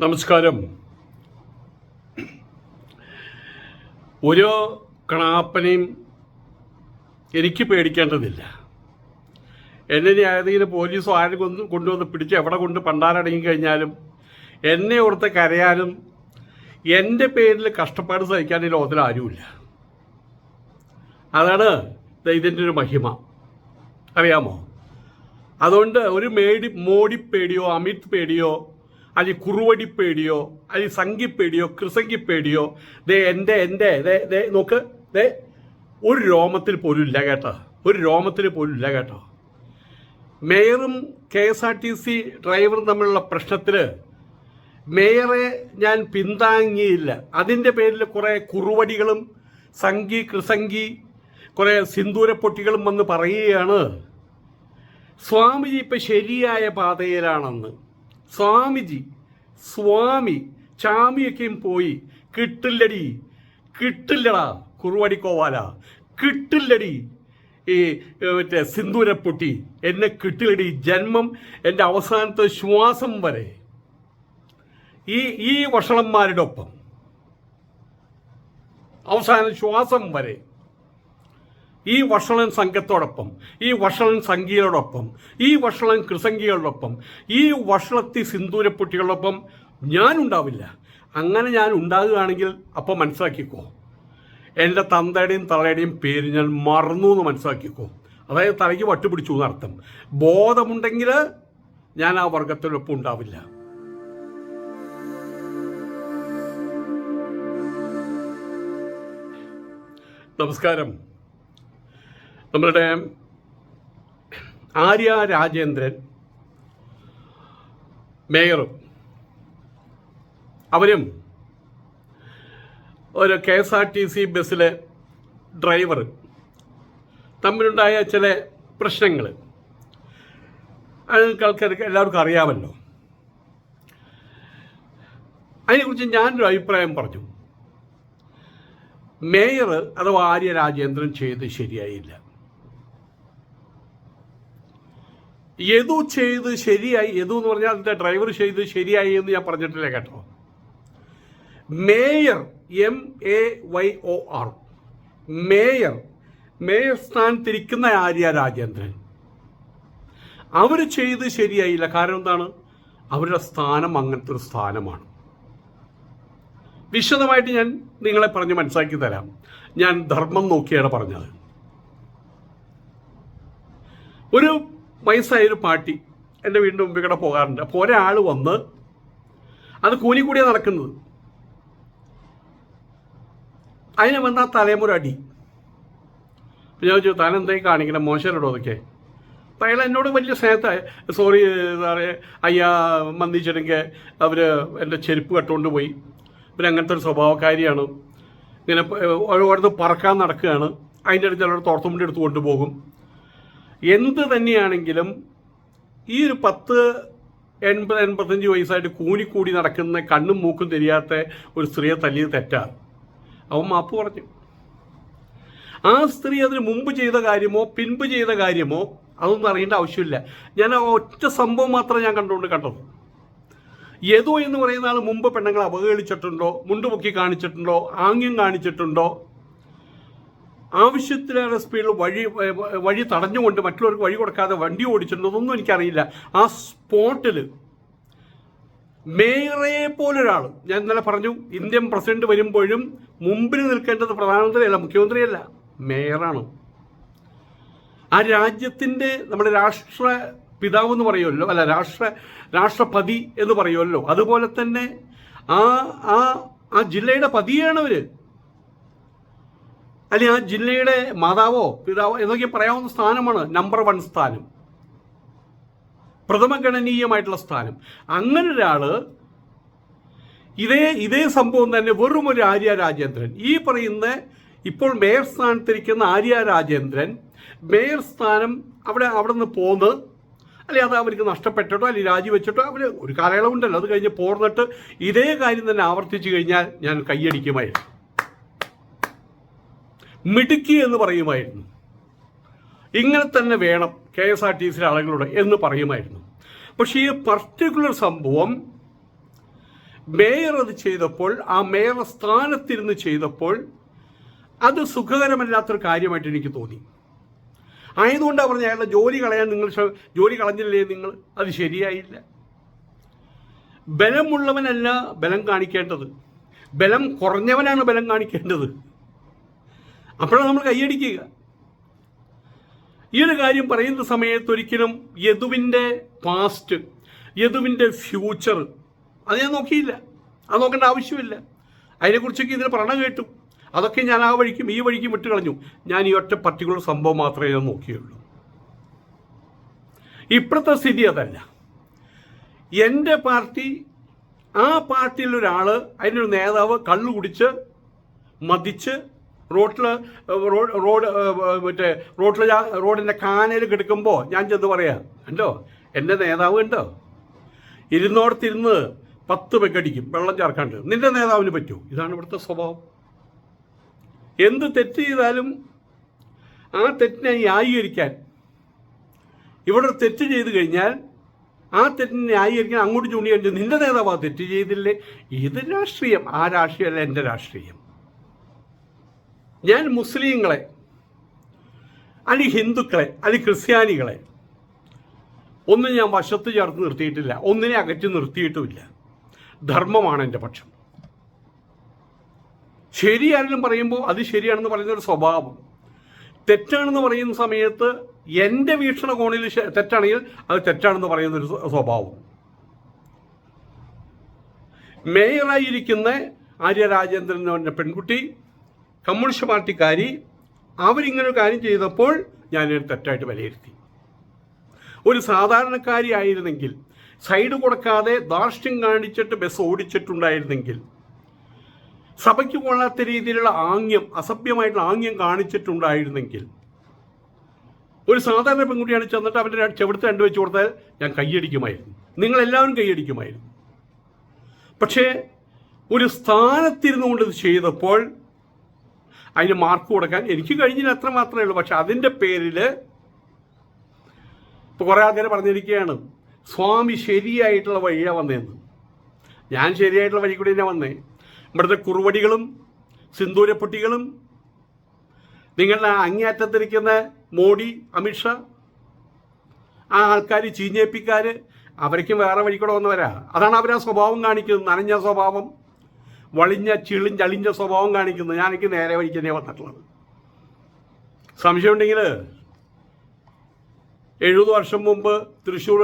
നമസ്കാരം. ഒരു കണാപ്പനെയും എനിക്ക് പേടിക്കേണ്ടതില്ല. എന്നെ ന്യായാധീന പോലീസോ ആരും കൊന്ന് കൊണ്ടുവന്ന് പിടിച്ച് എവിടെ കൊണ്ട് പണ്ടാരടങ്ങി കഴിഞ്ഞാലും എന്നെ ഓർത്ത് കരയാനും എന്റെ പേരിൽ കഷ്ടപ്പാട് സഹിക്കാൻ ഈ ലോകത്തിൽ ആരുമില്ല. അതാണ് ഇതിന്റെ ഒരു മഹിമ. അറിയാമോ? അതുകൊണ്ട് ഒരു മേടി മോഡി പേടിയോ അമിത് പേടിയോ അല്ലെങ്കിൽ കുറുവടി പേടിയോ അല്ലെങ്കിൽ സംഗി പേടിയോ കൃസംഗി പേടിയോ ദേ എന്റെ എന്റെ ദേ ദേ നോക്ക് ദേ ഒരു രോമത്തിൽ പോലും ഇല്ല കേട്ടോ. ഒരു രോമത്തിൽ പോലും ഇല്ല കേട്ടോ. മേയറും K S R T C ഡ്രൈവറും തമ്മിലുള്ള പ്രശ്നത്തിൽ മേയറെ ഞാൻ പിന്താങ്ങിയില്ല. അതിന്റെ പേരിൽ കുറേ കുറുവടികളും സംഘി കൃസംഗി കുറേ സിന്ദൂരപ്പൊട്ടികളും വന്ന് പറയുകയാണ്. സ്വാമിജി ഇപ്പം ശരിയായ പാതയിലാണെന്ന്. സ്വാമിജി സ്വാമി ചാമിയൊക്കെയും പോയി. കിട്ടില്ലടി കിട്ടില്ലടാ കുറുവടിക്കോവാല കിട്ടില്ലടി. ഈ മറ്റേ സിന്ദൂരപ്പൊട്ടി. എന്നെ കിട്ടില്ലടി ജന്മം എന്റെ അവസാനത്തെ ശ്വാസം വരെ. ഈ ഈ വഷളന്മാരുടെ ഒപ്പം. അവസാന ശ്വാസം വരെ. ഈ വഷളൻ സംഘത്തോടൊപ്പം ഈ വഷളൻ സംഘികളോടൊപ്പം ഈ വഷളൻ കൃസംഗികളോടൊപ്പം ഈ വഷളത്തി സിന്ദൂരപ്പൊട്ടികളോടൊപ്പം ഞാനുണ്ടാവില്ല. അങ്ങനെ ഞാൻ ഉണ്ടാകുകയാണെങ്കിൽ അപ്പോൾ മനസ്സിലാക്കിക്കോ. എന്റെ തന്തയുടെയും തലയുടെയും പേര് ഞാൻ മറന്നു എന്ന് മനസ്സിലാക്കിക്കോ. അതായത് തലയ്ക്ക് വട്ടുപിടിച്ചു എന്നർത്ഥം ബോധമുണ്ടെങ്കിൽ ഞാൻ ആ വർഗത്തിനൊപ്പം ഉണ്ടാവില്ല. നമസ്കാരം. നമ്മളുടെ ആര്യ രാജേന്ദ്രൻ മേയറും അവരും ഒരു K S R T C ബസ്സിലെ ഡ്രൈവർ തമ്മിലുണ്ടായ ചില പ്രശ്നങ്ങൾ. അത് ആൾക്കാർക്ക് എല്ലാവർക്കും അറിയാമല്ലോ. അതിനെക്കുറിച്ച് ഞാനൊരു അഭിപ്രായം പറഞ്ഞു. മേയർ അഥവാ ആര്യ രാജേന്ദ്രൻ ചെയ്ത് ശരിയായില്ല. യദു ചെയ്ത് ശരിയായി യദു എന്ന് പറഞ്ഞാൽ അതിന്റെ ഡ്രൈവർ ചെയ്ത് ശരിയായി എന്ന് ഞാൻ പറഞ്ഞിട്ടില്ല കേട്ടോ. Mayor M A Y O R mayor mayor സ്ഥാനത്തിരിക്കുന്ന Arya Rajendran. അവർ ചെയ്ത് ശരിയായില്ല. കാരണം എന്താണ്? അവരുടെ സ്ഥാനം അങ്ങനത്തെ ഒരു സ്ഥാനമാണ്. വിശദമായിട്ട് ഞാൻ നിങ്ങളെ പറഞ്ഞ് മനസ്സിലാക്കി തരാം. ഞാൻ ധർമ്മം നോക്കിയാണ് പറഞ്ഞത്. ഒരു വയസ്സായൊരു പാട്ടി എന്റെ വീടിന്റെ മുമ്പിൽ കൂടെ പോകാറുണ്ട്. അപ്പോൾ ഒരാൾ വന്ന് അത് കൂലി കൂടിയാണ് നടക്കുന്നത്. അതിനെ വന്ന തലമുറ അടി. ഞാൻ ചോദിച്ചു താൻ എന്തായി കാണിക്കണം? മോശമല്ലോ അതൊക്കെ അയാൾ എന്നോട് വലിയ സ്നേഹത്തായ സോറി സാറേ അയ്യാ മന്ദിച്ചിട്ടെങ്കിൽ അവർ എന്റെ ചെരുപ്പ് കട്ടുകൊണ്ട് പോയി. പിന്നെ അങ്ങനത്തെ ഒരു സ്വഭാവക്കാരിയാണ്. ഇങ്ങനെ ഓരോരുത്തർ പറക്കാൻ നടക്കുകയാണ്. അതിന്റെ അടുത്ത് ചിലർ തോർത്തുമുണ്ടി എടുത്ത് കൊണ്ടുപോകും. എന്ത് തന്നെയാണെങ്കിലും ഈ ഒരു പത്ത് എൺപത് എൺപത്തഞ്ച് വയസ്സായിട്ട് കൂനിക്കൂടി നടക്കുന്ന കണ്ണും മൂക്കും തിരിയാത്ത ഒരു സ്ത്രീയെ തല്ലിയത് തെറ്റാ അവൻ മാപ്പ് പറഞ്ഞു. ആ സ്ത്രീ അതിന് മുമ്പ് ചെയ്ത കാര്യമോ പിൻപ് ചെയ്ത കാര്യമോ അതൊന്നും അറിയേണ്ട ആവശ്യമില്ല. ഞാൻ ആ ഒറ്റ സംഭവം മാത്രമേ ഞാൻ കണ്ടുകൊണ്ട് കണ്ടത്. യദു എന്ന് പറയുന്ന ആൾ മുമ്പ് പെണ്ണുങ്ങളെ അവഹേളിച്ചിട്ടുണ്ടോ മുണ്ടുപൊക്കി കാണിച്ചിട്ടുണ്ടോ ആംഗ്യം കാണിച്ചിട്ടുണ്ടോ ആവശ്യത്തിലേറെ സ്പീഡിൽ വഴി വഴി തടഞ്ഞുകൊണ്ട് മറ്റുള്ളവർക്ക് വഴി കൊടുക്കാതെ വണ്ടി ഓടിച്ചിട്ടുണ്ടോ അതൊന്നും എനിക്കറിയില്ല. ആ സ്പോട്ടിൽ മേയറെ പോലൊരാൾ ഞാൻ ഇന്നലെ പറഞ്ഞു ഇന്ത്യൻ പ്രസിഡന്റ് വരുമ്പോഴും മുമ്പിൽ നിൽക്കേണ്ടത് പ്രധാനമന്ത്രിയല്ല മുഖ്യമന്ത്രിയല്ല മേയറാണ്. ആ രാജ്യത്തിന്റെ നമ്മുടെ രാഷ്ട്ര പിതാവ് എന്ന് പറയുമല്ലോ അല്ല രാഷ്ട്ര രാഷ്ട്രപതി എന്ന് പറയുമല്ലോ അതുപോലെ തന്നെ ആ ആ ആ ജില്ലയുടെ പതിയാണ് അല്ലെങ്കിൽ ആ ജില്ലയുടെ മാതാവോ പിതാവോ എന്നൊക്കെ പറയാവുന്ന സ്ഥാനമാണ് നമ്പർ വൺ സ്ഥാനം. പ്രഥമഗണനീയമായിട്ടുള്ള സ്ഥാനം. അങ്ങനെ ഒരാൾ ഇതേ ഇതേ സംഭവം തന്നെ വെറും ഒരു ആര്യ രാജേന്ദ്രൻ. ഈ പറയുന്ന ഇപ്പോൾ മേയർ സ്ഥാനത്തിരിക്കുന്ന ആര്യ രാജേന്ദ്രൻ മേയർ സ്ഥാനം അവിടെ അവിടെ നിന്ന് പോന്ന് അല്ലെങ്കിൽ അത് അവർക്ക് നഷ്ടപ്പെട്ടിട്ടോ അല്ലെങ്കിൽ രാജിവെച്ചിട്ടോ അവർ ഒരു കാലയളവുണ്ടല്ലോ. അത് കഴിഞ്ഞ് പോർന്നിട്ട് ഇതേ കാര്യം തന്നെ ആവർത്തിച്ചു കഴിഞ്ഞാൽ ഞാൻ കൈയടിക്കുമായിരുന്നു. മിടുക്കി എന്ന് പറയുമായിരുന്നു. ഇങ്ങനെ തന്നെ വേണം കെ എസ് ആർ ടി സിയിലെ ആളുകളോട് എന്ന് പറയുമായിരുന്നു. പക്ഷേ ഈ പർട്ടിക്കുലർ സംഭവം മേയർ അത് ചെയ്തപ്പോൾ ആ മേയർ സ്ഥാനത്തിരുന്ന് ചെയ്തപ്പോൾ അത് സുഖകരമല്ലാത്തൊരു കാര്യമായിട്ട് എനിക്ക് തോന്നി. ആയതുകൊണ്ടാണ് പറഞ്ഞ അയാളുടെ ജോലി കളയാൻ നിങ്ങൾ ജോലി കളഞ്ഞില്ലേ നിങ്ങൾ? അത് ശരിയായില്ല. ബലമുള്ളവനല്ല ബലം കാണിക്കേണ്ടത്. ബലം കുറഞ്ഞവനാണ് ബലം കാണിക്കേണ്ടത്. അപ്പോഴാണ് നമ്മൾ കൈയടിക്കുക. ഈ ഒരു കാര്യം പറയുന്ന സമയത്ത് ഒരിക്കലും യദുവിന്റെ പാസ്റ്റ് യദുവിന്റെ ഫ്യൂച്ചർ അത് ഞാൻ നോക്കിയില്ല. അത് നോക്കേണ്ട ആവശ്യമില്ല. അതിനെക്കുറിച്ചൊക്കെ ഇതിന് പറഞ്ഞു കേട്ടു. അതൊക്കെ ഞാൻ ആ വഴിക്കും ഈ വഴിക്കും വിട്ട് കളഞ്ഞു. ഞാൻ ഈ ഒറ്റ പർട്ടിക്കുലർ സംഭവം മാത്രമേ ഞാൻ നോക്കിയുള്ളൂ. ഇപ്പോഴത്തെ സ്ഥിതി അതല്ല. എന്റെ പാർട്ടി ആ പാർട്ടിയിലൊരാൾ അതിനൊരു നേതാവ് കള്ളു കുടിച്ച് മതിച്ച് റോട്ടിൽ റോഡ് മറ്റേ റോട്ടിൽ റോഡിന്റെ കാനയിൽ കിടക്കുമ്പോൾ ഞാൻ ചെന്ന് പറയാം ഉണ്ടോ എന്റെ നേതാവ് ഉണ്ടോ ഇരുന്നോടത്തിരുന്ന് പത്ത് പെക്കടിക്കും വെള്ളം ചേർക്കാണ്ട്. നിന്റെ നേതാവിന് പറ്റൂ? ഇതാണ് ഇവിടുത്തെ സ്വഭാവം. എന്ത് തെറ്റ് ചെയ്താലും ആ തെറ്റിനെ ന്യായീകരിക്കാൻ ഇവിടെ തെറ്റ് ചെയ്ത് കഴിഞ്ഞാൽ ആ തെറ്റിനെ ന്യായീകരിക്കാൻ അങ്ങോട്ട് ചൂണ്ടിയാൽ നിന്റെ നേതാവ് തെറ്റ് ചെയ്തില്ലേ? ഇത് രാഷ്ട്രീയം. ആ രാഷ്ട്രീയമല്ല എന്റെ രാഷ്ട്രീയം. ഞാൻ മുസ്ലിങ്ങളെ അല്ലെങ്കിൽ ഹിന്ദുക്കളെ അല്ലെങ്കിൽ ക്രിസ്ത്യാനികളെ ഒന്നും ഞാൻ വശത്ത് ചേർത്ത് നിർത്തിയിട്ടില്ല ഒന്നിനെ അകറ്റി നിർത്തിയിട്ടുമില്ല. ധർമ്മമാണ് എന്റെ പക്ഷം. ശരിയാണെന്ന് പറയുമ്പോൾ അത് ശരിയാണെന്ന് പറയുന്ന ഒരു സ്വഭാവം. തെറ്റാണെന്ന് പറയുന്ന സമയത്ത് എന്റെ വീക്ഷണകോണിൽ തെറ്റാണെങ്കിൽ അത് തെറ്റാണെന്ന് പറയുന്ന ഒരു സ്വഭാവം. മേയറായിരിക്കുന്ന ആര്യ രാജേന്ദ്രൻ പെൺകുട്ടി കമ്മ്യൂണിസ്റ്റ് പാർട്ടിക്കാരി അവരിങ്ങനെ ഒരു കാര്യം ചെയ്തപ്പോൾ ഞാനൊരു തെറ്റായിട്ട് വിലയിരുത്തി. ഒരു സാധാരണക്കാരി ആയിരുന്നെങ്കിൽ സൈഡ് കൊടുക്കാതെ ദാർഷ്ട്യം കാണിച്ചിട്ട് ബസ് ഓടിച്ചിട്ടുണ്ടായിരുന്നെങ്കിൽ സഭയ്ക്ക് കൊള്ളാത്ത രീതിയിലുള്ള ആംഗ്യം അസഭ്യമായിട്ടുള്ള ആംഗ്യം കാണിച്ചിട്ടുണ്ടായിരുന്നെങ്കിൽ ഒരു സാധാരണ പെൺകുട്ടിയാണ് ചെന്നിട്ട് അവന്റെ ചെവിടുത്ത് രണ്ട് വെച്ച് കൊടുത്താൽ ഞാൻ കൈയടിക്കുമായിരുന്നു. നിങ്ങളെല്ലാവരും കൈയടിക്കുമായിരുന്നു. പക്ഷേ ഒരു സ്ഥാനത്തിരുന്നു കൊണ്ട് ഇത് ചെയ്തപ്പോൾ അതിന് മാർക്ക് കൊടുക്കാൻ എനിക്ക് കഴിഞ്ഞില്ല അത്ര മാത്രമേ ഉള്ളൂ. പക്ഷെ അതിന്റെ പേരിൽ ഇപ്പോൾ കുറേ ആൾക്കാർ പറഞ്ഞിരിക്കുകയാണ് സ്വാമി ശരിയായിട്ടുള്ള വഴിയാണ് വന്നതെന്ന് ഞാൻ ശരിയായിട്ടുള്ള വഴി കൂടി തന്നെ വന്നേ. ഇവിടുത്തെ കുറുവടികളും സിന്ദൂരപ്പൊട്ടികളും നിങ്ങളുടെ അങ്ങേയറ്റത്തിരിക്കുന്ന മോഡി അമിത്ഷാ ആ ആൾക്കാർ ചീഞ്ഞേപ്പിക്കാർ അവർക്കും വേറെ വഴി കൂടെ വന്നവരാ. അതാണ് അവരാ സ്വഭാവം കാണിക്കുന്നത് നനഞ്ഞ സ്വഭാവം. വളിഞ്ഞ ചിളിഞ്ഞ അളിഞ്ഞ സ്വഭാവം കാണിക്കുന്നത് ഞാൻ എനിക്ക് നേരെ വഴിക്ക് തന്നെ വന്നിട്ടുള്ളത്. സംശയമുണ്ടെങ്കിൽ എഴുപത് വർഷം മുമ്പ് തൃശ്ശൂർ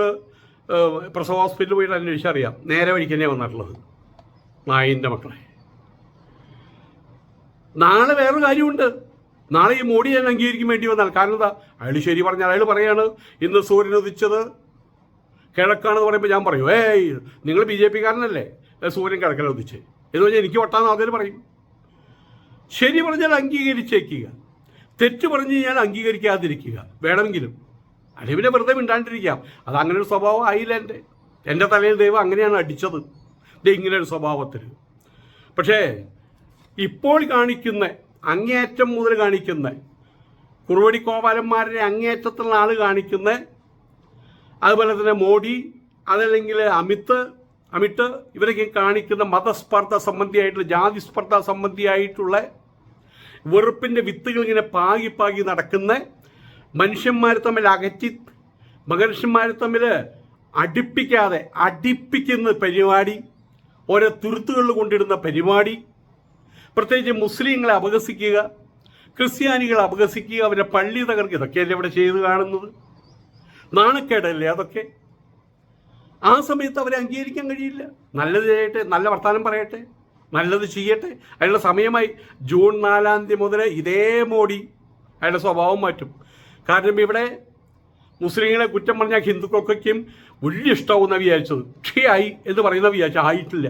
പ്രസവ ഹോസ്പിറ്റലിൽ പോയിട്ട് അന്വേഷിച്ചറിയാം നേരെ വഴിക്ക് തന്നെ വന്നിട്ടുള്ളത്. നായിന്റെ മക്കളെ. നാളെ വേറൊരു കാര്യമുണ്ട്. നാളെ ഈ മോഡി ഞാൻ അംഗീകരിക്കാൻ വേണ്ടി വന്നാൽ. കാരണം എന്താ? അയാൾ ശരി പറഞ്ഞാൽ അയാൾ പറയാണ്. ഇന്ന് സൂര്യൻ ഉദിച്ചത് കിഴക്കാണെന്ന് പറയുമ്പോൾ ഞാൻ പറയും. ഏയ് നിങ്ങൾ ബി ജെ പിക്കാരനല്ലേ? സൂര്യൻ കിഴക്കല ഉദിച്ച്? എന്ന് പറഞ്ഞാൽ എനിക്ക് വട്ടാന്ന് ആദ്യം പറയും. ശരി പറഞ്ഞാൽ അംഗീകരിച്ചേക്കുക. തെറ്റ് പറഞ്ഞ് ഞാൻ അംഗീകരിക്കാതിരിക്കുക. വേണമെങ്കിലും. പിന്നെ വെറുതെ മിണ്ടാണ്ടിരിക്കാം. അത് അങ്ങനെ ഒരു സ്വഭാവം ആയില്ല എന്റെ. എന്റെ തലയിൽ ദൈവം അങ്ങനെയാണ് അടിച്ചത്. ഇങ്ങനെ ഒരു സ്വഭാവത്തിൽ. പക്ഷേ ഇപ്പോൾ കാണിക്കുന്ന അങ്ങേയറ്റം മുതൽ കാണിക്കുന്ന കുറുവടി കോപാലന്മാരുടെ അങ്ങേയറ്റത്തുള്ള ആൾ കാണിക്കുന്ന അതുപോലെ തന്നെ മോഡി അതല്ലെങ്കിൽ അമിത് അമിത് ഇവരൊക്കെ കാണിക്കുന്ന മതസ്പർദ്ധ സംബന്ധിയായിട്ടുള്ള ജാതി സ്പർദ്ധ സംബന്ധിയായിട്ടുള്ള വെറുപ്പിന്റെ വിത്തുകൾ ഇങ്ങനെ പാകി പാകി നടക്കുന്ന മനുഷ്യന്മാർ തമ്മിൽ അകറ്റി മനുഷ്യന്മാർ തമ്മിൽ അടിപ്പിക്കാതെ അടിപ്പിക്കുന്ന പരിപാടി ഓരോ തുരുത്തുകളിൽ കൊണ്ടിടുന്ന പരിപാടി പ്രത്യേകിച്ച് മുസ്ലിങ്ങളെ അപഹസിക്കുക ക്രിസ്ത്യാനികളെ അപഹസിക്കുക അവരെ പള്ളി തകർക്കുക ഇതൊക്കെയല്ലേ ഇവിടെ ചെയ്ത് കാണുന്നത്? നാണക്കേടല്ലേ അതൊക്കെ? ആ സമയത്ത് അവരെ അംഗീകരിക്കാൻ കഴിയില്ല. നല്ലത് ചെയ്യട്ടെ നല്ല വർത്തമാനം പറയട്ടെ നല്ലത് ചെയ്യട്ടെ. അയാളുടെ സമയമായി ജൂൺ നാലാം തീയതി മുതൽ ഇതേ മോഡി അയാളുടെ സ്വഭാവം മാറ്റും. കാരണം ഇവിടെ മുസ്ലിങ്ങളെ കുറ്റം പറഞ്ഞാൽ ഹിന്ദുക്കൾക്കൊക്കെയും വലിയ ഇഷ്ടമാവുന്ന വിചാരിച്ചത്. പക്ഷേ ആയി എന്ന് പറയുന്ന വിചാരിച്ചു ആയിട്ടില്ല.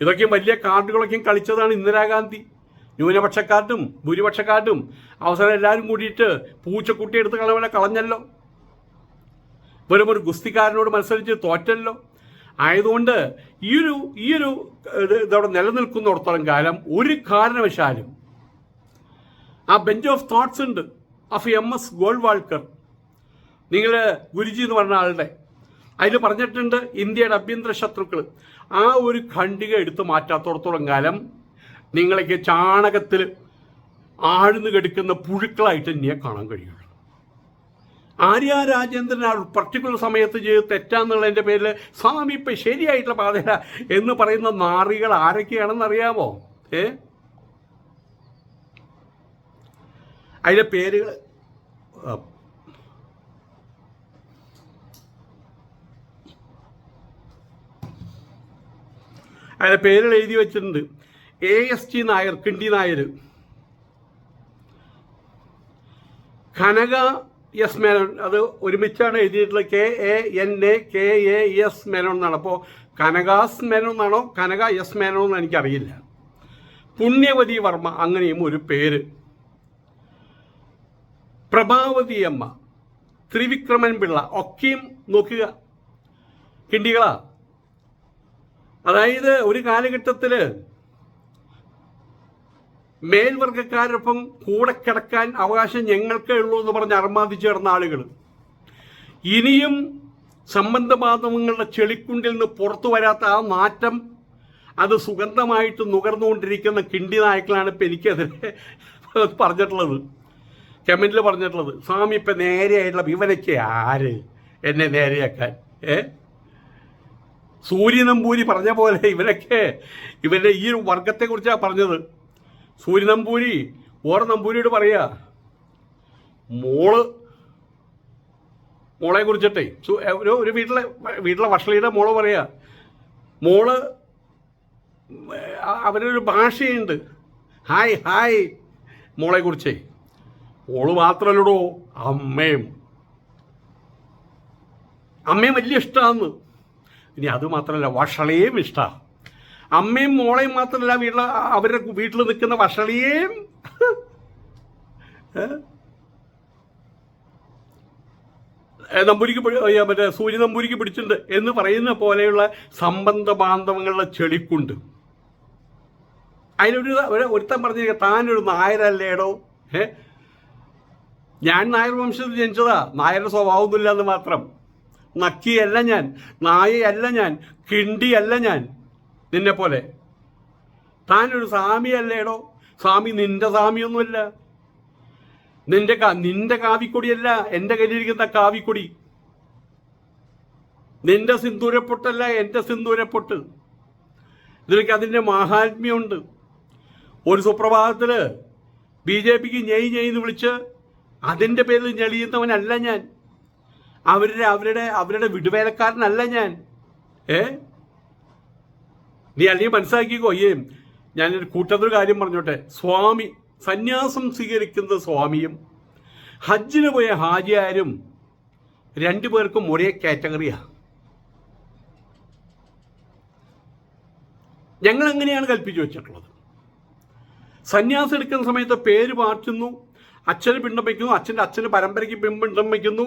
ഇതൊക്കെയും വലിയ കാർഡുകളൊക്കെയും കളിച്ചതാണ് ഇന്ദിരാഗാന്ധി ന്യൂനപക്ഷക്കാർക്കും ഭൂരിപക്ഷക്കാർക്കും അവസരം എല്ലാവരും കൂടിയിട്ട് പൂച്ചക്കുട്ടി എടുത്ത് കളവല കളഞ്ഞല്ലോ. വെറും ഒരു ഗുസ്തിക്കാരനോട് മത്സരിച്ച് തോറ്റല്ലോ. ആയതുകൊണ്ട് ഈ ഒരു ഈ ഒരു ഇതവിടെ നിലനിൽക്കുന്നിടത്തോളം കാലം ഒരു കാരണവശാലും ആ ബെഞ്ച് ഓഫ് തോട്ട്സ് ഉണ്ട്. Of M S Golwalkar. നിങ്ങൾ ഗുരുജി എന്ന് പറഞ്ഞ ആളുടെ. അതിൽ പറഞ്ഞിട്ടുണ്ട് ഇന്ത്യയുടെ ആഭ്യന്തര ശത്രുക്കൾ ആ ഒരു ഖണ്ഡിക എടുത്തു മാറ്റാത്തോടത്തോളം കാലം നിങ്ങളൊക്കെ ചാണകത്തിൽ ആഴ്ന്നു കെടുക്കുന്ന പുഴുക്കളായിട്ട് എന്നെ കാണാൻ കഴിയുള്ളൂ. ആര്യ രാജേന്ദ്രൻ ആ പർട്ടിക്കുലർ സമയത്ത് ചെയ്ത് തെറ്റാന്നുള്ളതിന്റെ പേരിൽ സ്വാമി ഇപ്പം ശരിയായിട്ടുള്ള പാതയില എന്ന് പറയുന്ന നാറികൾ ആരൊക്കെയാണെന്ന് അറിയാമോ? ഏ? അതിലെ പേരുകൾ അതിന്റെ പേരുകൾ എഴുതി വെച്ചിട്ടുണ്ട്. എ എസ് ടി നായർ കിണ്ടി നായർ. കനക എസ് മേനോൻ അത് ഒരുമിച്ചാണ് എഴുതിയിട്ടുള്ളത്. K A N A K A S Menon എന്നാണ്. അപ്പോൾ കനകാസ് മേനോൻ എന്നാണോ? കനക എസ് മേനോൻ എന്ന് എനിക്കറിയില്ല. പുണ്യവതി വർമ്മ അങ്ങനെയും ഒരു പേര്. പ്രഭാവതി അമ്മ ത്രിവിക്രമൻ പിള്ള ഒക്കെയും നോക്കുക. കിണ്ടികളാ. അതായത് ഒരു കാലഘട്ടത്തിൽ മേൽവർഗക്കാരൊപ്പം കൂടെ കിടക്കാൻ അവകാശം ഞങ്ങൾക്കേ ഉള്ളൂ എന്ന് പറഞ്ഞ് അർമാദിച്ചു കിടന്ന ആളുകൾ. ഇനിയും സംബന്ധമാധവങ്ങളുടെ ചെളിക്കുണ്ടിൽ നിന്ന് പുറത്തു വരാത്ത ആ മാറ്റം അത് സുഗന്ധമായിട്ട് നുകർന്നുകൊണ്ടിരിക്കുന്ന കിണ്ടി നായ്ക്കളാണ് ഇപ്പം എനിക്കെതിരെ പറഞ്ഞിട്ടുള്ളത്. കമന്റിൽ പറഞ്ഞിട്ടുള്ളത് സ്വാമി ഇപ്പം നേരെയായിട്ടുള്ള ഇവനൊക്കെ ആര്? എന്നെ നേരെയാക്കാൻ. ഏ? സൂര്യനമ്പൂരി പറഞ്ഞ പോലെ ഇവരൊക്കെ ഇവരുടെ ഈ വർഗത്തെക്കുറിച്ചാണ് പറഞ്ഞത്. സൂര്യനമ്പൂരി ഓരോ നമ്പൂരിയോട് പറയാ മോൾ മോളെ കുറിച്ചിട്ടേ. ഒരു ഒരു വീട്ടിലെ വീട്ടിലെ വഷളിയുടെ മോൾ പറയാ മോൾ അവരൊരു ഭാഷയുണ്ട്. ഹായ് ഹായ് മോളെ കുറിച്ചേ. മോൾ മാത്രല്ലടോ അമ്മയും. അമ്മയും വലിയ ഇഷ്ടമാന്ന് ഇനി അത് മാത്രമല്ല വഷളയും ഇഷ്ടമാണ് അമ്മയും മോളെയും മാത്രമല്ല വീട്ടിൽ അവരുടെ വീട്ടിൽ നിൽക്കുന്ന വഷളിയേയും നമ്പൂരിക്ക് മറ്റേ സൂര്യ നമ്പൂരിക്ക് പിടിച്ചിട്ടുണ്ട് എന്ന് പറയുന്ന പോലെയുള്ള സംബന്ധ ബാന്ധവങ്ങളുടെ ചെളിക്കുണ്ട്. അതിനൊരു ഒരുത്തം ഒരുത്തൻ പറഞ്ഞിരിക്കുക താനൊരു നായരല്ലേടോ? ഏ? ഞാൻ നായർ വംശത്തിൽ ജനിച്ചതാ. നായരുടെ സ്വഭാവമൊന്നുമില്ല എന്ന് മാത്രം. നക്കിയല്ല ഞാൻ നായയല്ല ഞാൻ കിണ്ടിയല്ല ഞാൻ. നിന്നെ പോലെ താനൊരു സ്വാമിയല്ലേടോ? സ്വാമി നിന്റെ സ്വാമിയൊന്നുമല്ല. നിന്റെ നിന്റെ കാവിക്കൊടിയല്ല എന്റെ കയ്യിലിരിക്കുന്ന കാവിക്കൊടി. നിന്റെ സിന്ദൂരപ്പൊട്ടല്ല എന്റെ സിന്ദൂരപ്പൊട്ട്. ഇതിലേക്ക് അതിന്റെ മാഹാത്മ്യമുണ്ട്. ഒരു സുപ്രഭാതത്തിൽ ബി ജെ പിക്ക് ഞെയ് ഞെയ് എന്ന് വിളിച്ച് അതിന്റെ പേരിൽ ഞെളിയുന്നവനല്ല ഞാൻ. അവരുടെ അവരുടെ അവരുടെ വിടുവേലക്കാരനല്ല ഞാൻ. ഏ? നീ അല്ലെങ്കിൽ മനസ്സിലാക്കിക്കോ ഞാൻ ഞാനൊരു കൂട്ടത്തൊരു കാര്യം പറഞ്ഞോട്ടെ. സ്വാമി സന്യാസം സ്വീകരിക്കുന്ന സ്വാമിയും ഹജ്ജിന് പോയ ഹാജിയാരും രണ്ടു പേർക്കും ഒരേ കാറ്റഗറിയാണ് ഞങ്ങൾ എങ്ങനെയാണ് കൽപ്പിച്ചു വെച്ചിട്ടുള്ളത്? സന്യാസം എടുക്കുന്ന സമയത്ത് പേര് മാറ്റുന്നു അച്ഛന് പിണ്ടം വയ്ക്കുന്നു അച്ഛന്റെ അച്ഛന് പരമ്പരയ്ക്ക് പിണ്ഡം വയ്ക്കുന്നു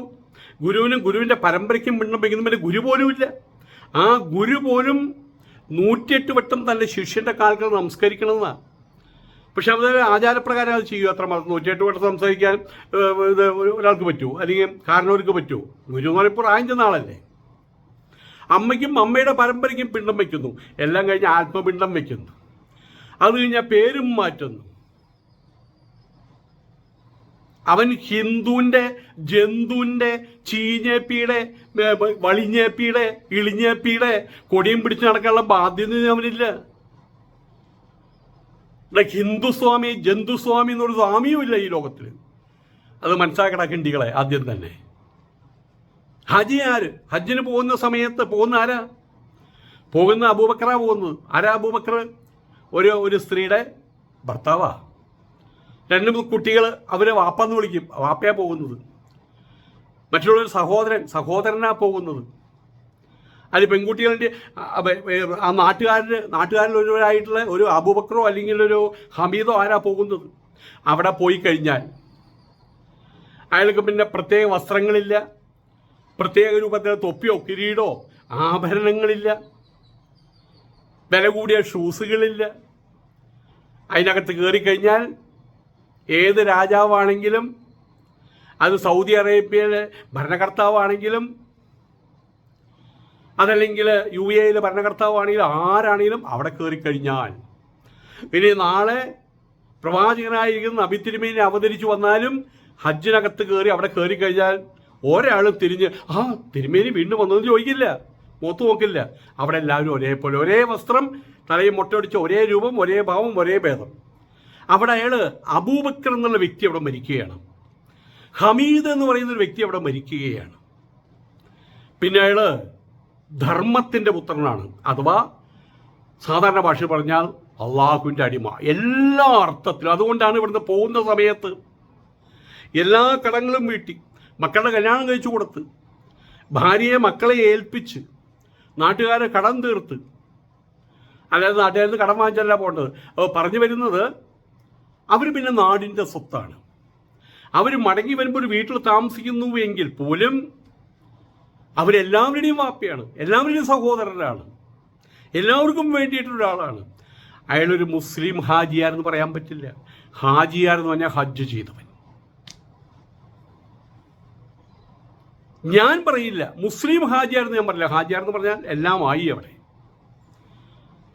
ഗുരുവിനും ഗുരുവിന്റെ പരമ്പരയ്ക്കും പിണ്ടം വയ്ക്കുന്നു പിന്നെ ഗുരു പോലും ഇല്ല. ആ ഗുരു പോലും നൂറ്റിയെട്ട് വട്ടം തന്റെ ശിഷ്യന്റെ കാൽകൾ നമസ്കരിക്കണമെന്നാണ് പക്ഷെ അത് ആചാരപ്രകാരം അത് ചെയ്യുക അത്ര മാത്രം. നൂറ്റിയെട്ട് വട്ടം സംസാരിക്കാൻ ഇത് ഒരു- ഒരാൾക്ക് പറ്റുമോ അല്ലെങ്കിൽ കാരണവർക്ക് പറ്റുമോ ഗുരു എന്ന് പറയുമ്പോൾ പ്രായം ആളല്ലേ. അമ്മയ്ക്കും അമ്മയുടെ പരമ്പരയ്ക്കും പിണ്ടം വയ്ക്കുന്നു. എല്ലാം കഴിഞ്ഞ് ആത്മപിണ്ടം വയ്ക്കുന്നു. അത് കഴിഞ്ഞാൽ പേരും മാറ്റുന്നു. അവൻ ഹിന്ദുവിന്റെ ജന്തുവിന്റെ ചീഞ്ഞേപ്പിയുടെ വളിഞ്ഞേപ്പിയുടെ ഇളിഞ്ഞേപ്പിയുടെ കൊടിയും പിടിച്ച് നടക്കാനുള്ള ബാധ്യത അവനില്ല. ഇവിടെ ഹിന്ദുസ്വാമി ജന്തുസ്വാമി എന്നൊരു സ്വാമിയും ഇല്ല ഈ ലോകത്തിൽ അത് മനസ്സിലാക്കണ കിണ്ടികളെ ആദ്യം തന്നെ. ഹജി ആര്? ഹജ്ജിന് പോകുന്ന സമയത്ത് പോകുന്ന ആരാ? പോകുന്ന അബൂബക്കറാ പോകുന്നത്. ആരാ അബൂബക്കർ? ഒരു ഒരു സ്ത്രീയുടെ ഭർത്താവാ. രണ്ട് മൂന്ന് കുട്ടികൾ അവരെ വാപ്പാന്ന് വിളിക്കും. വാപ്പയാ പോകുന്നത്. മറ്റുള്ളൊരു സഹോദരൻ സഹോദരനാ പോകുന്നത്. അത് പെൺകുട്ടികളുടെ ആ- നാട്ടുകാരുടെ നാട്ടുകാരിൽ ഒരുവരായിട്ടുള്ള ഒരു അബൂബക്കറോ അല്ലെങ്കിൽ ഒരു ഹമീദോ ആരാ പോകുന്നത്? അവിടെ പോയി കഴിഞ്ഞാൽ അയാൾക്ക് പിന്നെ പ്രത്യേക വസ്ത്രങ്ങളില്ല പ്രത്യേക രൂപത്തിൽ തൊപ്പിയോ കിരീടോ ആഭരണങ്ങളില്ല വില കൂടിയ ഷൂസുകളില്ല അതിനകത്ത് കയറിക്കഴിഞ്ഞാൽ ഏത് രാജാവാണെങ്കിലും അത് സൗദി അറേബ്യയിലെ ഭരണകർത്താവാണെങ്കിലും അതല്ലെങ്കിൽ യു എയിലെ ഭരണകർത്താവാണെങ്കിലും ആരാണെങ്കിലും അവിടെ കയറി കഴിഞ്ഞാൽ. ഇനി നാളെ പ്രവാചകനായിരിക്കുന്ന നബി തിരുമേനി അവതരിച്ചു വന്നാലും ഹജ്ജിനകത്ത് കയറി അവിടെ കയറി കഴിഞ്ഞാൽ ഒരാളും തിരിഞ്ഞ് ആ തിരുമേനി വീണ്ടും വന്നതെന്ന് ചോദിക്കില്ല മുഖത്ത് നോക്കില്ല. അവിടെ എല്ലാവരും ഒരേപോലെ ഒരേ വസ്ത്രം തലയിൽ മുട്ടയൊടിച്ച ഒരേ രൂപം ഒരേ ഭാവം ഒരേ ഭേദം. അവിടെ അയാൾ അബൂബക്കർ എന്നുള്ള വ്യക്തി അവിടെ മരിക്കുകയാണ്. ഹമീദ് എന്ന് പറയുന്ന ഒരു വ്യക്തി അവിടെ മരിക്കുകയാണ്. പിന്നെ അയാൾ ധർമ്മത്തിന്റെ പുത്രനാണ്. അഥവാ സാധാരണ ഭാഷ പറഞ്ഞാൽ അള്ളാഹുവിന്റെ അടിമ. എല്ലാ അർത്ഥത്തിലും. അതുകൊണ്ടാണ് ഇവിടുന്ന് പോകുന്ന സമയത്ത് എല്ലാ കടങ്ങളും വീട്ടി മക്കളുടെ കല്യാണം കഴിച്ചു കൊടുത്ത് ഭാര്യയെ മക്കളെ ഏൽപ്പിച്ച് നാട്ടുകാരെ കടം തീർത്ത്. അതായത് നാട്ടുകാരിൽ നിന്ന് കടം വാങ്ങിച്ചല്ല പോകേണ്ടത്. പറഞ്ഞു വരുന്നത് അവർ പിന്നെ നാടിന്റെ സ്വത്താണ്. അവർ മടങ്ങി വരുമ്പോൾ ഒരു വീട്ടിൽ താമസിക്കുന്നു എങ്കിൽ പോലും അവരെല്ലാവരുടെയും വാപ്പയാണ്. എല്ലാവരുടെയും സഹോദരനാണ്. എല്ലാവർക്കും വേണ്ടിയിട്ടൊരാളാണ് അയാളൊരു മുസ്ലിം ഹാജിയാരെന്ന് പറയാൻ പറ്റില്ല. ഹാജിയാരെന്ന് പറഞ്ഞാൽ ഹജ്ജ് ചെയ്തവൻ. ഞാൻ പറയില്ല. മുസ്ലിം ഹാജിയാരെന്ന് ഞാൻ പറയില്ല. ഹാജിയാരെന്ന് പറഞ്ഞാൽ എല്ലാം ആയി അവിടെ.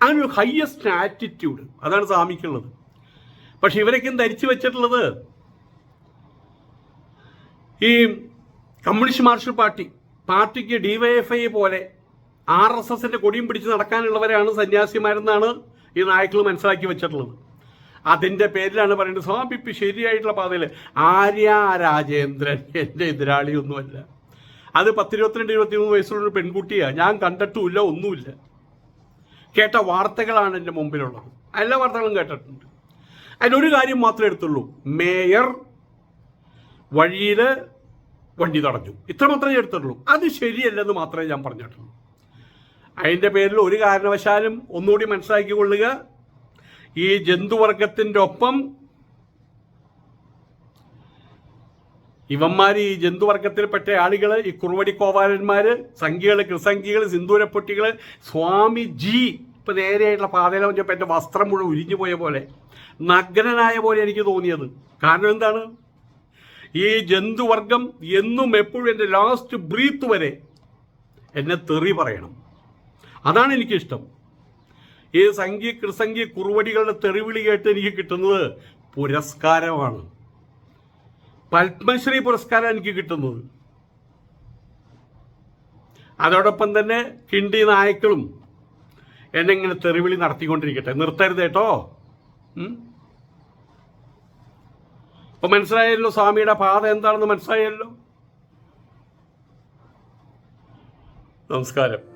അങ്ങനെ ഒരു ഹയ്യസ്റ്റ് ആറ്റിറ്റ്യൂഡ് അതാണ് സ്വാമിക്കുള്ളത് പക്ഷെ ഇവരൊക്കെ ധരിച്ചു വെച്ചിട്ടുള്ളത് ഈ കമ്മ്യൂണിസ്റ്റ് മാർഷൽ പാർട്ടി പാർട്ടിക്ക് ഡിവൈഎഫ്ഐ പോലെ ആർ എസ് എസിന്റെ കൊടിയും പിടിച്ച് നടക്കാനുള്ളവരാണ് സന്യാസിമാരെന്നാണ് ഈ നായ്ക്കൾ മനസ്സിലാക്കി വെച്ചിട്ടുള്ളത്. അതിന്റെ പേരിലാണ് പറയുന്നത് സ്വാമി ഇപ്പം ശരിയായിട്ടുള്ള പാതയിൽ ആര്യ രാജേന്ദ്രൻ എന്റെ എതിരാളിയൊന്നുമല്ല. അത് പത്തിരുപത്തിരണ്ട് ഇരുപത്തിമൂന്ന് വയസ്സുള്ള ഒരു പെൺകുട്ടിയാണ് ഞാൻ കണ്ടിട്ടുമില്ല ഒന്നുമില്ല. കേട്ട വാർത്തകളാണ് എന്റെ മുമ്പിലുള്ളത്. എല്ലാ വാർത്തകളും കേട്ടിട്ടുണ്ട്. അതിലൊരു കാര്യം മാത്രമേ എടുത്തുള്ളൂ. മേയർ വഴിയിൽ വണ്ടി തടഞ്ഞു. ഇത്ര മാത്രമേ എടുത്തിട്ടുള്ളൂ. അത് ശരിയല്ലെന്ന് മാത്രമേ ഞാൻ പറഞ്ഞിട്ടുള്ളൂ. അതിന്റെ പേരിൽ ഒരു കാരണവശാലും ഒന്നുകൂടി മനസ്സിലാക്കിക്കൊള്ളുക. ഈ ജന്തുവർഗത്തിന്റെ ഒപ്പം ഇവന്മാർ ഈ ജന്തുവർഗത്തിൽപ്പെട്ട ആളുകൾ ഈ കുറുവടി കോവാലന്മാർ സംഖ്യകൾ കൃസംഖ്യകൾ സിന്ദൂരപ്പൊട്ടികൾ സ്വാമി ജി ഇപ്പൊ നേരെയായിട്ടുള്ള പാതയിലെ വന്നപ്പോൾ എന്റെ വസ്ത്രം മുഴുവൻ ഉരിഞ്ഞു പോയ പോലെ. നഗ്നനായ പോലെ എനിക്ക് തോന്നിയത്. കാരണം എന്താണ്? ഈ ജന്തുവർഗം എന്നും എപ്പോഴും എന്റെ ലാസ്റ്റ് ബ്രീത്ത് വരെ എന്നെ തെറി പറയണം. അതാണ് എനിക്കിഷ്ടം. ഈ സംഘി കൃസംഗി കുറുവടികളുടെ തെറിവിളി കേട്ട് എനിക്ക് കിട്ടുന്നത് പുരസ്കാരമാണ്. പത്മശ്രീ പുരസ്കാരം എനിക്ക് കിട്ടുന്നത്. അതോടൊപ്പം തന്നെ കിണ്ടി നായ്ക്കളും എന്നെ ഇങ്ങനെ തെറിവിളി നടത്തിക്കൊണ്ടിരിക്കട്ടെ. നിർത്തരുത് കേട്ടോ? അപ്പൊ മനസ്സിലായല്ലോ സ്വാമിയുടെ പാത എന്താണെന്ന് മനസ്സിലായല്ലോ? നമസ്കാരം.